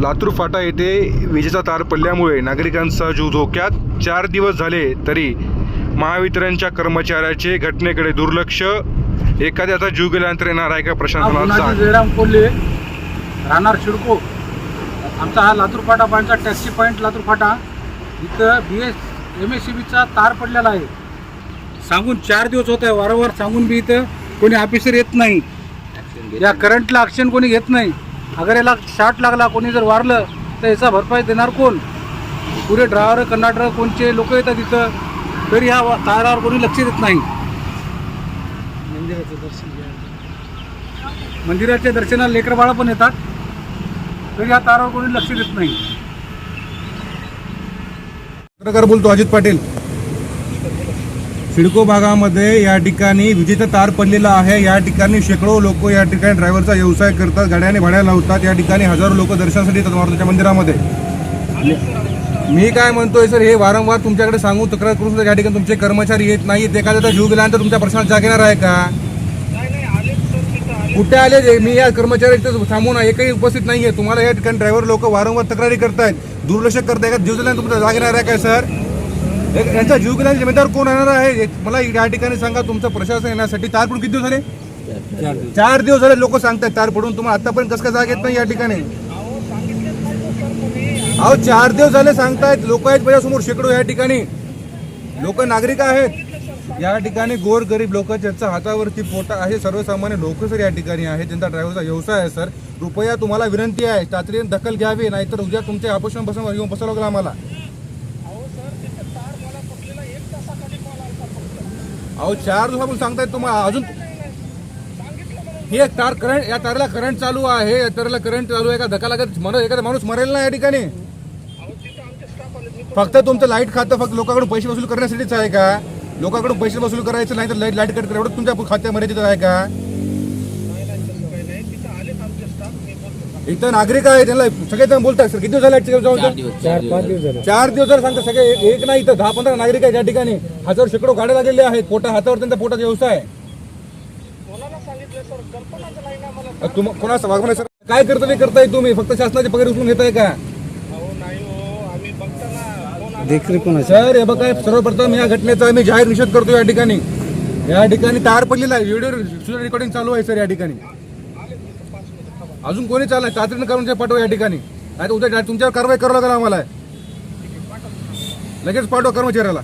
लातूर फाटा येथे विजेचा तार पडल्यामुळे नागरिकांचा जीव धोक्यात. चार दिवस झाले तरी महावितरणच्या कर्मचाऱ्याचे घटनेकडे दुर्लक्ष. एखाद्याचा जीव गेल्यानंतर येणार आहे का? जयराम कोल्हे राहणार शिडको आमचा हा लातूर फाटा पांचा टॅक्सी पॉईंट लातूर फाटा. इथं B S M S C बीचा तार पडलेला आहे. सांगून चार दिवस होत आहे वारंवार सांगून बी इथं कोणी ऑफिसर येत नाही. या करंटला ॲक्शन कोणी घेत नाही. अगर याला शॉर्ट लागला कोणी जर वारलं तर याचा भरपाई देणार कोण? पुरे ड्रायव्हर कंडक्टर कोणचे लोक येतात इथं? तरी ह्या तारावर कोणी लक्ष देत नाही. मंदिराच्या दर्शनाला लेकर बाळा पण येतात. तरी या तारावर कोणी लक्ष देत नाही. पत्रकार बोलतो अजित पाटील. सिडको भागामध्ये या ठिकाणी विजेचा तार पडलेला आहे. या ठिकाणी शेकडो लोक या ठिकाणी ड्रायव्हरचा व्यवसाय करतात. गाड्याने भाड्या लावतात. या ठिकाणी हजारो लोक दर्शनासाठी येतात मारुतीच्या मंदिरामध्ये. मी काय म्हणतोय सर हे वारंवार तुमच्याकडे सांगू तक्रार करून सुद्धा या ठिकाणी तुमचे कर्मचारी येत नाहीत एखाद्याचा जीव गेल्यानंतर तुमच्या प्रश्नात जागेणार आहे का? कुठे आले मी या कर्मचारी थांबून एकही उपस्थित नाहीये. तुम्हाला या ठिकाणी ड्रायव्हर लोक वारंवार तक्रारी करतायत. दुर्लक्ष करताय का जीव गेल्यानंतर तुमचा जागेणार आहे काय सर? यांचा जीव जिम्मेदार कोण येणार आहे? मला या ठिकाणी सांगा तुमचं प्रशासन येण्यासाठी तार पडून किती दिवस झाले? चार दिवस. झाले लोक सांगतात तार पडून. तुम्हाला आतापर्यंत कसं काय जाग येत नाही या ठिकाणी? अहो चार दिवस झाले सांगतायत. लोक आहेत माझ्यासमोर शेकडो या ठिकाणी. लोक नागरिक आहेत. या ठिकाणी गोर गरीब लोक ज्यांच्या हातावरती पोटा आहे सर्वसामान्य लोक सर या ठिकाणी आहेत. त्यांचा ड्रायव्हरचा व्यवसाय आहे सर. कृपया तुम्हाला विनंती आहे. तातडीने दखल घ्यावी नाहीतर उद्या तुमच्या ऑपरेशन बसून येऊन बसावं लागलं आम्हाला. अहो चार दिवसापासून सांगतायत तुम्हाला. अजून हे तार करंट या तारला करंट चालू आहे. या तारला करंट चालू आहे. का धक्का लागत म्हणून एखादा माणूस मरेल ना या ठिकाणी? फक्त तुमचं लाइट खातं फक्त लोकांकडून पैसे वसूल करण्यासाठीच आहे का? लोकांकडून पैसे वसूल करायचं नाही तर लाइट लाइट कट एवढं तुमच्या खात्यामध्ये आहे का? इथं नागरिक आहे त्यांना सगळे जण बोलतात सर किती दिवस झाले जाऊन? चार पाच दिवस झाले. चार दिवस जर सांगता सगळे एक- नाही इथं दहा पंधरा नागरिक आहेत या ठिकाणी. हजार शेकडो गाड्या लागलेल्या आहेत पोटा हातावर त्यांचा पोटाचा व्यवसाय आहे. कोणा वागवणे सर काय कर्तव्य करताय तुम्ही? फक्त शासनाचे पगार उचलून घेताय का? कोण सर हे बघा सर्वप्रथम या घटनेचा मी जाहीर निषेध करतो या ठिकाणी. या ठिकाणी तार पडलेला आहे. व्हिडिओ रेकॉर्डिंग चालू आहे सर या ठिकाणी. अजून कोणी चालू तातडीनं करून करून पाठवा या ठिकाणी. नाही तर उद्या तुमच्यावर कारवाई करावं लागेल आम्हाला. लगेच पाठवा कर्मचाऱ्याला.